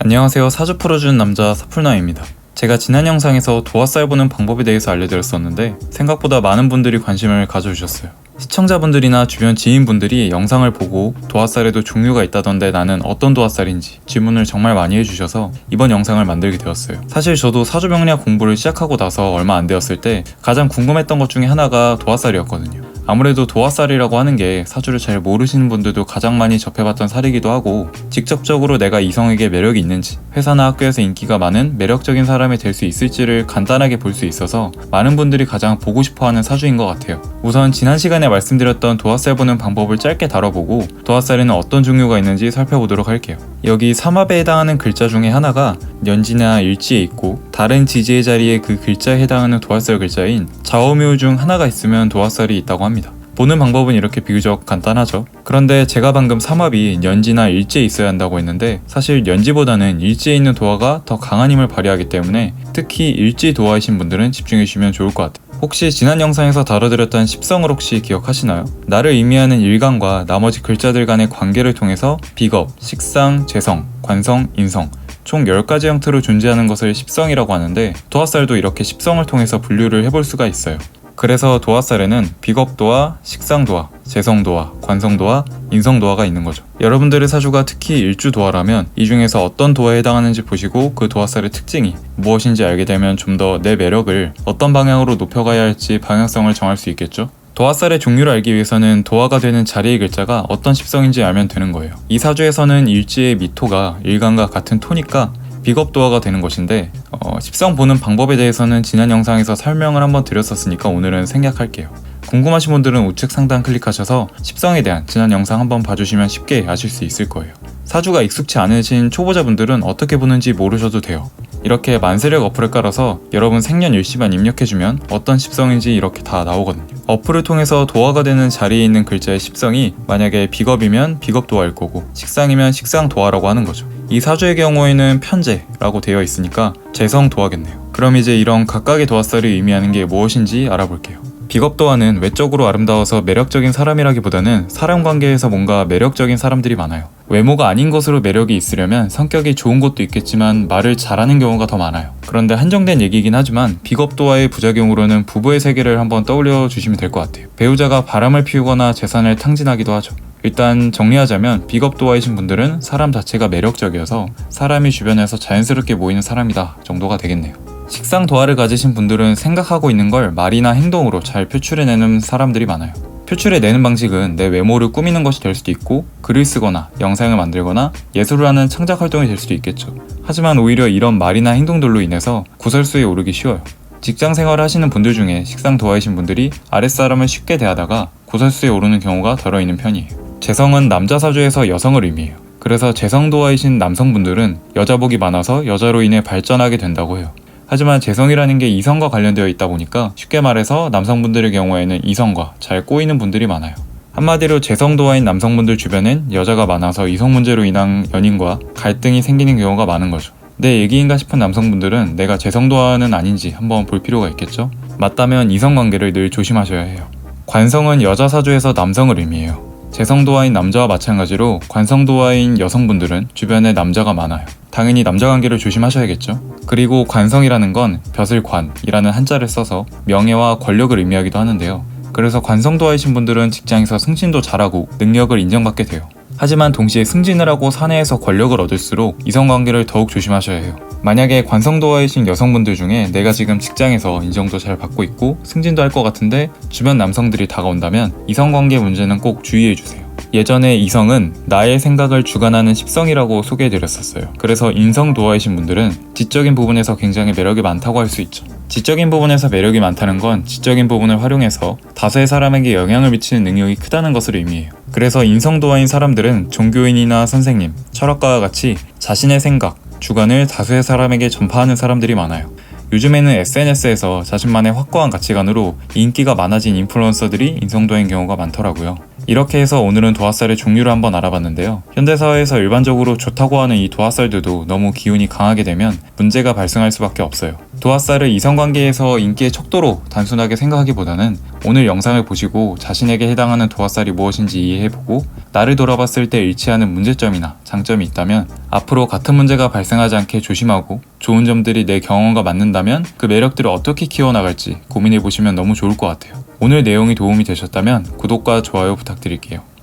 안녕하세요. 사주 풀어주는 남자 사풀나입니다. 제가 지난 영상에서 도화살 보는 방법에 대해서 알려드렸었는데 생각보다 많은 분들이 관심을 가져주셨어요. 시청자분들이나 주변 지인분들이 영상을 보고 도화살에도 종류가 있다던데 나는 어떤 도화살인지 질문을 정말 많이 해주셔서 이번 영상을 만들게 되었어요. 사실 저도 사주명리학 공부를 시작하고 나서 얼마 안 되었을 때 가장 궁금했던 것 중에 하나가 도화살이었거든요. 아무래도 도화살이라고 하는 게 사주를 잘 모르시는 분들도 가장 많이 접해봤던 살이기도 하고 직접적으로 내가 이성에게 매력이 있는지 회사나 학교에서 인기가 많은 매력적인 사람이 될 수 있을지를 간단하게 볼 수 있어서 많은 분들이 가장 보고 싶어하는 사주인 것 같아요. 우선 지난 시간에 말씀드렸던 도화살 보는 방법을 짧게 다뤄보고 도화살에는 어떤 종류가 있는지 살펴보도록 할게요. 여기 삼합에 해당하는 글자 중에 하나가 년지나 일지에 있고 다른 지지의 자리에 그 글자에 해당하는 도화살 글자인 좌우묘 중 하나가 있으면 도화살이 있다고 합니다. 보는 방법은 이렇게 비교적 간단하죠. 그런데 제가 방금 삼합이 연지나 일지에 있어야 한다고 했는데 사실 연지보다는 일지에 있는 도화가 더 강한 힘을 발휘하기 때문에 특히 일지 도화이신 분들은 집중해 주시면 좋을 것 같아요. 혹시 지난 영상에서 다뤄드렸던 십성을 혹시 기억하시나요? 나를 의미하는 일간과 나머지 글자들 간의 관계를 통해서 비겁, 식상, 재성, 관성, 인성 총 10가지 형태로 존재하는 것을 십성이라고 하는데 도화살도 이렇게 십성을 통해서 분류를 해볼 수가 있어요. 그래서 도화살에는 비겁도와 식상도화, 재성도화, 관성도화, 인성도화가 있는 거죠. 여러분들의 사주가 특히 일주도화라면 이 중에서 어떤 도화에 해당하는지 보시고 그 도화살의 특징이 무엇인지 알게 되면 좀 더 내 매력을 어떤 방향으로 높여가야 할지 방향성을 정할 수 있겠죠. 도화살의 종류를 알기 위해서는 도화가 되는 자리의 글자가 어떤 십성인지 알면 되는 거예요. 이 사주에서는 일지의 미토가 일간과 같은 토니까 비겁도화가 되는 것인데 어, 십성 보는 방법에 대해서는 지난 영상에서 설명을 한번 드렸었으니까 오늘은 생략할게요. 궁금하신 분들은 우측 상단 클릭하셔서 십성에 대한 지난 영상 한번 봐주시면 쉽게 아실 수 있을 거예요. 사주가 익숙치 않으신 초보자분들은 어떻게 보는지 모르셔도 돼요. 이렇게 만세력 어플을 깔아서 여러분 생년 일시만 입력해주면 어떤 십성인지 이렇게 다 나오거든요. 어플을 통해서 도화가 되는 자리에 있는 글자의 십성이 만약에 비겁이면 비겁 도화일 거고 식상이면 식상 도화라고 하는 거죠. 이 사주의 경우에는 편제라고 되어 있으니까 재성 도화겠네요. 그럼 이제 이런 각각의 도화살이 의미하는 게 무엇인지 알아볼게요. 비겁도화는 외적으로 아름다워서 매력적인 사람이라기보다는 사람 관계에서 뭔가 매력적인 사람들이 많아요. 외모가 아닌 것으로 매력이 있으려면 성격이 좋은 것도 있겠지만 말을 잘하는 경우가 더 많아요. 그런데 한정된 얘기이긴 하지만 비겁도화의 부작용으로는 부부의 세계를 한번 떠올려 주시면 될 것 같아요. 배우자가 바람을 피우거나 재산을 탕진하기도 하죠. 일단 정리하자면 비겁도화이신 분들은 사람 자체가 매력적이어서 사람이 주변에서 자연스럽게 모이는 사람이다 정도가 되겠네요. 식상 도화를 가지신 분들은 생각하고 있는 걸 말이나 행동으로 잘 표출해내는 사람들이 많아요. 표출해내는 방식은 내 외모를 꾸미는 것이 될 수도 있고 글을 쓰거나 영상을 만들거나 예술을 하는 창작 활동이 될 수도 있겠죠. 하지만 오히려 이런 말이나 행동들로 인해서 구설수에 오르기 쉬워요. 직장 생활을 하시는 분들 중에 식상 도화이신 분들이 아랫사람을 쉽게 대하다가 구설수에 오르는 경우가 덜어 있는 편이에요. 재성은 남자 사주에서 여성을 의미해요. 그래서 재성도화이신 남성분들은 여자복이 많아서 여자로 인해 발전하게 된다고 해요. 하지만 재성이라는 게 이성과 관련되어 있다 보니까 쉽게 말해서 남성분들의 경우에는 이성과 잘 꼬이는 분들이 많아요. 한마디로 재성도화인 남성분들 주변엔 여자가 많아서 이성 문제로 인한 연인과 갈등이 생기는 경우가 많은 거죠. 내 얘기인가 싶은 남성분들은 내가 재성도화는 아닌지 한번 볼 필요가 있겠죠? 맞다면 이성 관계를 늘 조심하셔야 해요. 관성은 여자 사주에서 남성을 의미해요. 재성도화인 남자와 마찬가지로 관성도화인 여성분들은 주변에 남자가 많아요. 당연히 남자 관계를 조심하셔야겠죠. 그리고 관성이라는 건 벼슬 관이라는 한자를 써서 명예와 권력을 의미하기도 하는데요. 그래서 관성도화이신 분들은 직장에서 승진도 잘하고 능력을 인정받게 돼요. 하지만 동시에 승진을 하고 사내에서 권력을 얻을수록 이성관계를 더욱 조심하셔야 해요. 만약에 관성도화이신 여성분들 중에 내가 지금 직장에서 인정도 잘 받고 있고 승진도 할 것 같은데 주변 남성들이 다가온다면 이성관계 문제는 꼭 주의해주세요. 예전에 이성은 나의 생각을 주관하는 십성이라고 소개해드렸었어요. 그래서 인성 도화이신 분들은 지적인 부분에서 굉장히 매력이 많다고 할 수 있죠. 지적인 부분에서 매력이 많다는 건 지적인 부분을 활용해서 다수의 사람에게 영향을 미치는 능력이 크다는 것을 의미해요. 그래서 인성도화인 사람들은 종교인이나 선생님, 철학가와 같이 자신의 생각, 주관을 다수의 사람에게 전파하는 사람들이 많아요. 요즘에는 SNS에서 자신만의 확고한 가치관으로 인기가 많아진 인플루언서들이 인성도인 경우가 많더라고요. 이렇게 해서 오늘은 도화살의 종류를 한번 알아봤는데요. 현대사회에서 일반적으로 좋다고 하는 이 도화살들도 너무 기운이 강하게 되면 문제가 발생할 수밖에 없어요. 도화살을 이성관계에서 인기의 척도로 단순하게 생각하기보다는 오늘 영상을 보시고 자신에게 해당하는 도화살이 무엇인지 이해해보고 나를 돌아봤을 때 일치하는 문제점이나 장점이 있다면 앞으로 같은 문제가 발생하지 않게 조심하고 좋은 점들이 내 경험과 맞는다면 그 매력들을 어떻게 키워나갈지 고민해보시면 너무 좋을 것 같아요. 오늘 내용이 도움이 되셨다면 구독과 좋아요 부탁드릴게요.